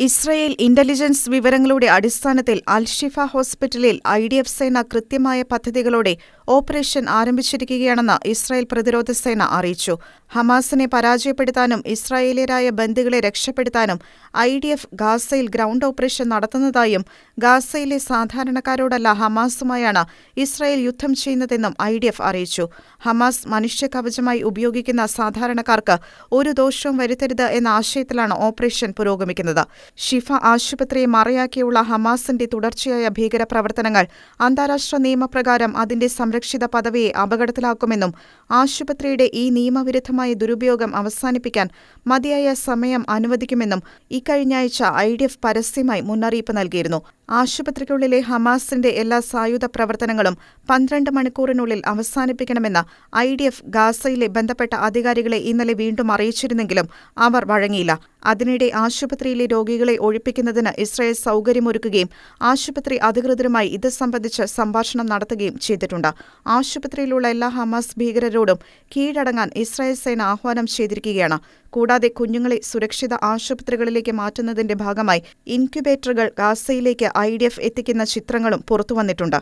Israel intelligence വിവരങ്ങളുടെ അടിസ്ഥാനത്തിൽ അൽഷിഫ ഹോസ്പിറ്റലിൽ ഐ ഡി എഫ് സേന കൃത്യമായ പദ്ധതികളോടെ ഓപ്പറേഷൻ ആരംഭിച്ചിരിക്കുകയാണെന്ന് ഇസ്രായേൽ പ്രതിരോധ സേന അറിയിച്ചു. ഹമാസിനെ പരാജയപ്പെടുത്താനും ഇസ്രായേലിയരായ ബന്ദികളെ രക്ഷപ്പെടുത്താനും ഐ ഡി എഫ് ഗാസയിൽ ഗ്രൗണ്ട് ഓപ്പറേഷൻ നടത്തുന്നതായും ഗാസയിലെ സാധാരണക്കാരോടല്ല ഹമാസുമായാണ് ഇസ്രായേൽ യുദ്ധം ചെയ്യുന്നതെന്നും ഐ ഡി എഫ് അറിയിച്ചു. ഹമാസ് മനുഷ്യകവചമായി ഉപയോഗിക്കുന്ന സാധാരണക്കാർക്ക് ഒരു ദോഷവും വരുത്തരുത് എന്ന ആശയത്തിലാണ് ഓപ്പറേഷൻ പുരോഗമിക്കുന്നത്. ഷിഫ ആശുപത്രിയെ മറയാക്കിയുള്ള ഹമാസിന്റെ തുടർച്ചയായ ഭീകരപ്രവർത്തനങ്ങൾ അന്താരാഷ്ട്ര നിയമപ്രകാരം അതിന്റെ സംരക്ഷിത പദവിയെ അപകടത്തിലാക്കുമെന്നും ആശുപത്രിയുടെ ഈ നിയമവിരുദ്ധമായ ദുരുപയോഗം അവസാനിപ്പിക്കാൻ മതിയായ സമയം അനുവദിക്കുമെന്നും ഇക്കഴിഞ്ഞയാഴ്ച ഐ ഡി എഫ് പരസ്യമായി മുന്നറിയിപ്പ് നൽകിയിരുന്നു. ആശുപത്രിക്കുള്ളിലെ ഹമാസിന്റെ എല്ലാ സായുധ പ്രവർത്തനങ്ങളും പന്ത്രണ്ട് മണിക്കൂറിനുള്ളിൽ അവസാനിപ്പിക്കണമെന്ന് ഐ ഡി എഫ് ഗാസയിലെ ബന്ധപ്പെട്ട അധികാരികളെ ഇന്നലെ വീണ്ടും അറിയിച്ചിരുന്നെങ്കിലും അവർ വഴങ്ങിയില്ല. അതിനിടെ ആശുപത്രിയിലെ രോഗികളെ ഒഴിപ്പിക്കുന്നതിന് ഇസ്രായേൽ സൗകര്യമൊരുക്കുകയും ആശുപത്രി അധികൃതരുമായി ഇത് സംബന്ധിച്ച് സംഭാഷണം നടത്തുകയും ചെയ്തിട്ടുണ്ട്. ആശുപത്രിയിലുള്ള എല്ലാ ഹമാസ് ഭീകരരോടും കീഴടങ്ങാൻ ഇസ്രായേൽ സേന ആഹ്വാനം ചെയ്തിരിക്കുകയാണ്. കൂടാതെ കുഞ്ഞുങ്ങളെ സുരക്ഷിത ആശുപത്രികളിലേക്ക് മാറ്റുന്നതിന്റെ ഭാഗമായി ഇൻക്യുബേറ്ററുകൾ ഗാസയിലേക്ക് ഐ ഡി എഫ് എത്തിക്കുന്ന ചിത്രങ്ങളും പുറത്തുവന്നിട്ടുണ്ട്.